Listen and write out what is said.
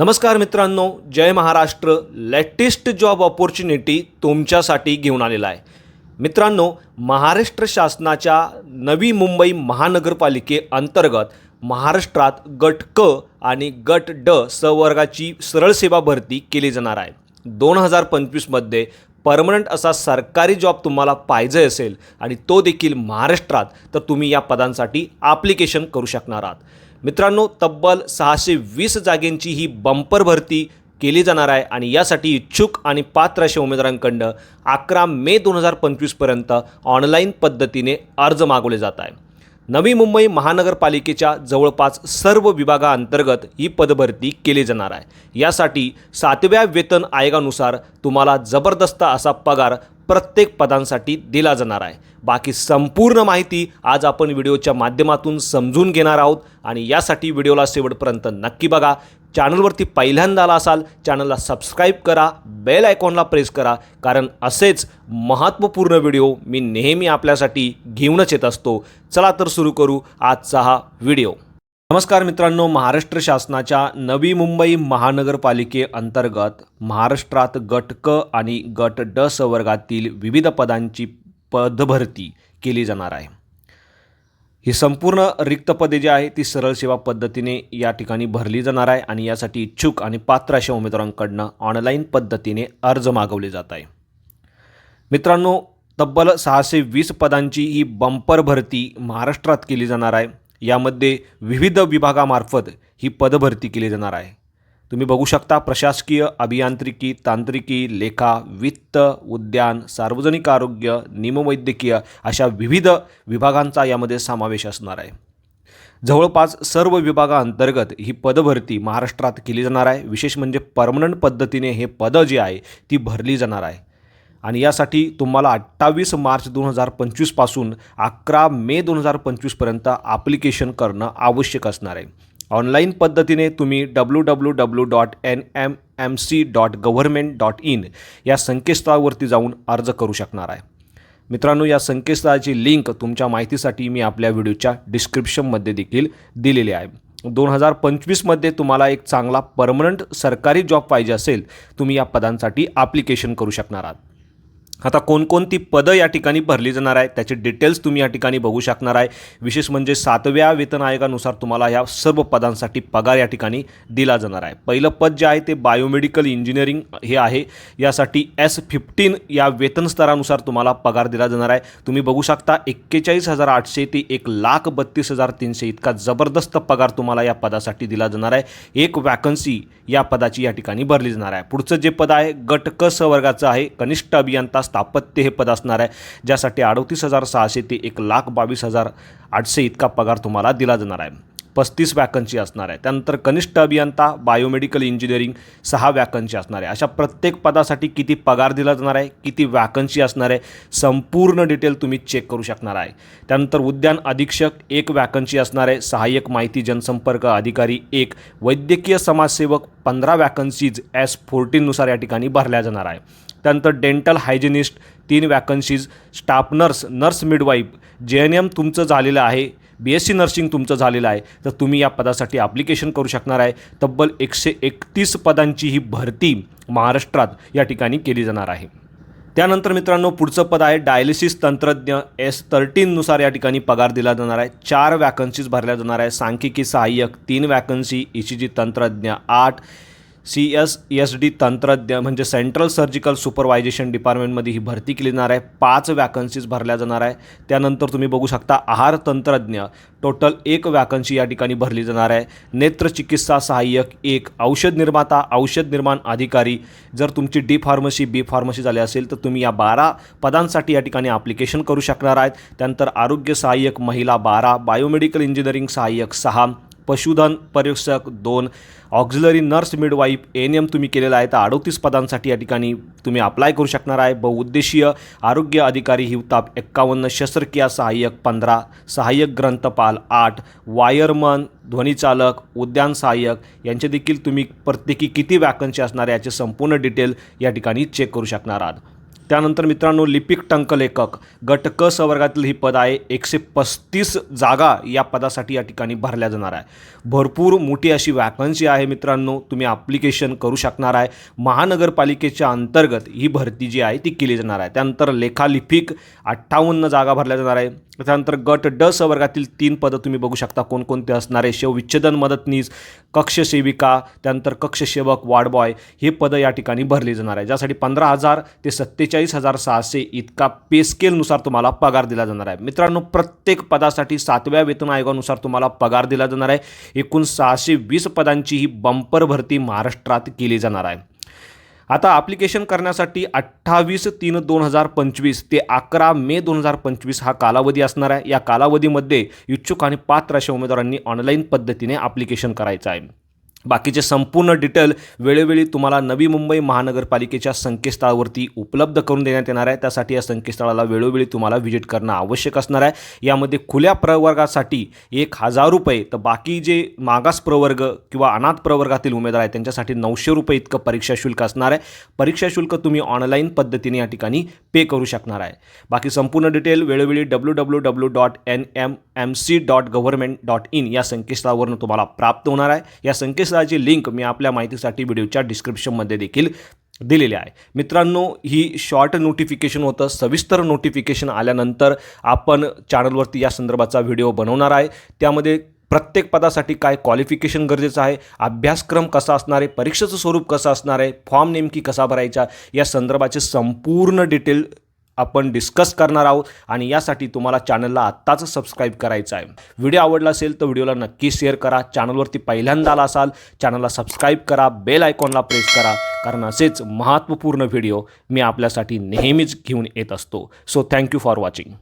नमस्कार मित्रांनो जय महाराष्ट्र. लेटेस्ट जॉब ऑपॉर्च्युनिटी तुमच्यासाठी घेऊन आलेला आहे. मित्रांनो महाराष्ट्र शासनाच्या नवी मुंबई महानगरपालिकेअंतर्गत महाराष्ट्रात गट क आणि गट ड सवर्गाची सरळ सेवा भरती केली जाणार आहे. दोन हजार पंचवीसमध्ये परमनंट असा सरकारी जॉब तुम्हाला पाहिजे असेल आणि तो देखील महाराष्ट्रात तर तुम्ही या पदांसाठी ॲप्लिकेशन करू शकणार आहात. मित्रांनो तब्बल सहाशे वीस जागेंची ही बंपर भरती केली जाणार आहे आणि यासाठी इच्छुक आणि पात्र अशा उमेदवारांकडनं अकरा मे दोन हजार पंचवीसपर्यंत ऑनलाईन पद्धतीने अर्ज मागवले जात आहे नवी मुंबई महानगरपालिकेच्या जवळपास सर्व विभागाअंतर्गत ही पदभरती केली जाणार आहे. यासाठी सातव्या वेतन आयोगानुसार तुम्हाला जबरदस्त असा पगार प्रत्येक पदांसाठी दिला जाणार आहे. बाकी संपूर्ण माहिती आज आपण व्हिडिओच्या माध्यमातून समजून घेणार आहोत आणि यासाठी व्हिडिओला शेवटपर्यंत नक्की बघा. चॅनलवरती पहिल्यांदा आला असाल चॅनलला सबस्क्राईब करा बेल आयकॉनला प्रेस करा कारण असेच महत्त्वपूर्ण व्हिडिओ मी नेहमी आपल्यासाठी घेऊनच येत असतो. चला तर सुरू करू आजचा हा व्हिडिओ. नमस्कार मित्रांनो महाराष्ट्र शासनाच्या नवी मुंबई महानगरपालिकेअंतर्गत महाराष्ट्रात गट क आणि गट ड संवर्गातील विविध पदांची पदभरती केली जाणार आहे. ही संपूर्ण रिक्त पदे जी आहे ती सरळ सेवा पद्धतीने या ठिकाणी भरली जाणार आहे आणि यासाठी इच्छुक आणि पात्र अशा उमेदवारांकडनं ऑनलाईन पद्धतीने अर्ज मागवले जात आहे. मित्रांनो तब्बल सहाशे वीस पदांची ही बंपर भरती महाराष्ट्रात केली जाणार आहे. यामध्ये विविध विभागामार्फत ही पदभरती केली जाणार आहे. तुम्ही बघू शकता प्रशासकीय अभियांत्रिकी तांत्रिकी लेखा वित्त उद्यान सार्वजनिक आरोग्य निमवैद्यकीय अशा विविध विभागांचा यामध्ये समावेश असणार आहे. जवळपास सर्व विभागाअंतर्गत ही पदभरती महाराष्ट्रात केली जाणार आहे. विशेष म्हणजे परमनंट पद्धतीने हे पदं जी आहे ती भरली जाणार आहे. आणि यासाठी तुम्हाला अठ्ठावीस मार्च दोन हजार पंचवीसपासून अकरा मे दोन हजार पंचवीसपर्यंत ॲप्लिकेशन करणं आवश्यक असणार आहे. ऑनलाईन पद्धतीने तुम्ही W W W dot N M M C dot government dot in या संकेतस्थळावरती जाऊन अर्ज करू शकणार आहे. मित्रांनो या संकेतस्थळाची लिंक तुमच्या माहितीसाठी मी आपल्या व्हिडिओच्या डिस्क्रिप्शनमध्ये देखील दिलेली आहे. दोन हजार पंचवीसमध्ये तुम्हाला एक चांगला परमनंट सरकारी जॉब पाहिजे असेल तुम्ही या पदांसाठी ॲप्लिकेशन करू शकणार आहात. आता कोणकोणती पदं या ठिकाणी भरली जाणार आहे त्याचे डिटेल्स तुम्ही या ठिकाणी बघू शकणार आहे. विशेष म्हणजे सातव्या वेतन आयोगानुसार तुम्हाला या सर्व पदांसाठी पगार या ठिकाणी दिला जाणार आहे. पहिलं पद जे आहे ते बायोमेडिकल इंजिनिअरिंग हे आहे. यासाठी एस फिफ्टीन या वेतन स्तरानुसार तुम्हाला पगार दिला जाणार आहे. तुम्ही बघू शकता एक्केचाळीस हजार आठशे ते एक लाख बत्तीस हजार तीनशे इतका जबरदस्त पगार तुम्हाला या पदासाठी दिला जाणार आहे. एक वॅकन्सी या पदाची या ठिकाणी भरली जाणार आहे. पुढचं जे पद आहे गट क स वर्गाचं आहे. कनिष्ठ अभियंता स्थापत्य हे पद असणार आहे ज्यासाठी अडतीस हजार सहाशे ते एक लाख बावीस हजार आठशे इतका पगार तुम्हाला दिला जाणार आहे. पस्तीस वॅकन्सी असणार आहे. त्यानंतर कनिष्ठ अभियंता बायोमेडिकल इंजिनिअरिंग सहा वॅकन्सी असणार आहे. अशा प्रत्येक पदासाठी किती पगार दिला जाणार आहे किती वॅकन्सी असणार आहे संपूर्ण डिटेल तुम्ही चेक करू शकणार आहे. त्यानंतर उद्यान अधीक्षक एक वॅकन्सी असणार आहे. सहाय्यक माहिती जनसंपर्क अधिकारी एक. वैद्यकीय समाजसेवक पंधरा वॅकन्सीज एस फोर्टीननुसार या ठिकाणी भरल्या जाणार आहे. त्यानंतर डेंटल हायजिनिस्ट तीन vacancies staff nurse nurse midwife J N M तुमचं झालेलं आहे बी एस सी नर्सिंग तुमचं झालेलं आहे तर तुम्ही या पदासाठी ॲप्लिकेशन करू शकणार आहे. तब्बल एकशे एकतीस पदांची ही भरती महाराष्ट्रात या ठिकाणी केली जाणार आहे. त्यानंतर मित्रांनो पुढचं पद आहे डायलिसिस तंत्रज्ञ एस थर्टीननुसार या ठिकाणी पगार दिला जाणार आहे. चार वॅकन्सीज भरल्या जाणार आहे. सांख्यिकी सहाय्यक तीन वॅकन्सी ई सी जी तंत्रज्ञ आठ सी एस एस डी तंत्रज्ञ म्हणजे सेंट्रल सर्जिकल सुपरवायझेशन डिपार्टमेंटमध्ये ही भरती केली जाणार आहे. पाच वॅकन्सीज भरल्या जाणार आहे. त्यानंतर तुम्ही बघू शकता आहार तंत्रज्ञ टोटल एक वॅकन्सी या ठिकाणी भरली जाणार आहे. नेत्रचिकित्सा सहाय्यक एक औषध निर्माता औषध निर्माण अधिकारी. जर तुमची डी फार्मसी बी फार्मसी झाली असेल तर तुम्ही या बारा पदांसाठी या ठिकाणी ॲप्लिकेशन करू शकणार आहेत. त्यानंतर आरोग्य सहाय्यक महिला बारा बायोमेडिकल इंजिनिअरिंग सहाय्यक सहा पशुधन परीक्षक दोन auxiliary nurse midwife N M तुम्ही केलेला आहे. तर अडोतीस पदांसाठी या ठिकाणी तुम्ही अप्लाय करू शकणार आहे. बहुउद्देशीय आरोग्य अधिकारी हिवताप एक्कावन्न शस्त्रक्रिया सहाय्यक पंधरा सहाय्यक ग्रंथपाल आठ वायरमन ध्वनीचालक उद्यान सहाय्यक यांचे देखील तुम्ही प्रत्येकी किती वॅकन्सी असणार याचे संपूर्ण डिटेल या ठिकाणी चेक करू शकणार आहात. त्यानंतर मित्रांनो लिपिक टंकलेखक गट क संवर्गातील ही पद आहे. एकशे पस्तीस जागा या पदासाठी या ठिकाणी भरल्या जाणार आहे. भरपूर मोठी अशी वॅकन्सी आहे मित्रांनो तुम्ही ॲप्लिकेशन करू शकणार आहे. महानगरपालिकेच्या अंतर्गत ही भरती जी आहे ती केली जाणार आहे. त्यानंतर लेखालिपिक अठ्ठावन्न जागा भरल्या जाणार आहे. त्यानंतर गट ड संवर्गातील तीन पदं तुम्ही बघू शकता. कोणकोणते असणार आहे? शेवविच्छेदन मदतनीस कक्षसेविका त्यानंतर कक्षसेवक वार्डबॉय हे पदं या ठिकाणी भरली जाणार आहे. ज्यासाठी पंधरा हजार ते सत्तेचाळीस हजार सहाशे इतका पे स्केलनुसार तुम्हाला पगार दिला जाणार आहे. मित्रांनो प्रत्येक पदासाठी सातव्या वेतन आयोगानुसार तुम्हाला पगार दिला जाणार आहे. एकूण सहाशे वीस पदांची ही बंपर भरती महाराष्ट्रात केली जाणार आहे. आता ॲप्लिकेशन करण्यासाठी अठ्ठावीस तीन दोन हजार पंचवीस ते अकरा मे दोन हजार पंचवीस हा कालावधी असणार आहे. या कालावधीमध्ये इच्छुक आणि पात्र अशा उमेदवारांनी ऑनलाईन पद्धतीने ॲप्लिकेशन करायचं आहे. बाकीचे संपूर्ण डिटेल वेळोवेळी तुम्हाला नवी मुंबई महानगरपालिकेच्या संकेतस्थळावरती उपलब्ध करून देण्यात येणार आहे. त्यासाठी या संकेतस्थळाला वेळोवेळी तुम्हाला व्हिजिट करणं आवश्यक असणार आहे. यामध्ये खुल्या प्रवर्गासाठी एक हजार रुपये तर बाकी जे मागास प्रवर्ग किंवा अनाथ प्रवर्गातील उमेदवार आहेत त्यांच्यासाठी नऊशे रुपये इतकं परीक्षा शुल्क असणार आहे. परीक्षा शुल्क तुम्ही ऑनलाईन पद्धतीने या ठिकाणी पे करू शकणार आहे. बाकी संपूर्ण डिटेल वेळोवेळी W W W dot N M M C dot government dot in या संकेतस्थळावरून तुम्हाला प्राप्त होणार आहे. या संकेत संकेतस्थळाची लिंक मी आपल्या माहितीसाठी व्हिडिओच्या डिस्क्रिप्शनमध्ये देखील दिलेले आहे. मित्रांनो ही शॉर्ट नोटिफिकेशन होतं. सविस्तर नोटिफिकेशन आल्यानंतर आपण चॅनलवरती या संदर्भाचा व्हिडिओ बनवणार आहे. त्यामध्ये प्रत्येक पदासाठी काय क्वालिफिकेशन गरजेचं आहे अभ्यासक्रम कसा असणार आहे परीक्षेचं स्वरूप कसं असणार आहे फॉर्म नेमकी कसा भरायचा या संदर्भाचे संपूर्ण डिटेल आपण डिस्कस करणार आहोत आणि यासाठी तुम्हाला चॅनलला आत्ताच सबस्क्राईब करायचं आहे. व्हिडिओ आवडला असेल तर व्हिडिओला नक्की शेअर करा. चॅनलवरती पहिल्यांदा आला असाल चॅनलला सबस्क्राईब करा. बेल आयकॉनला प्रेस करा. कारण असेच महत्त्वपूर्ण व्हिडिओ मी आपल्यासाठी नेहमीच घेऊन येत असतो. So thank you for watching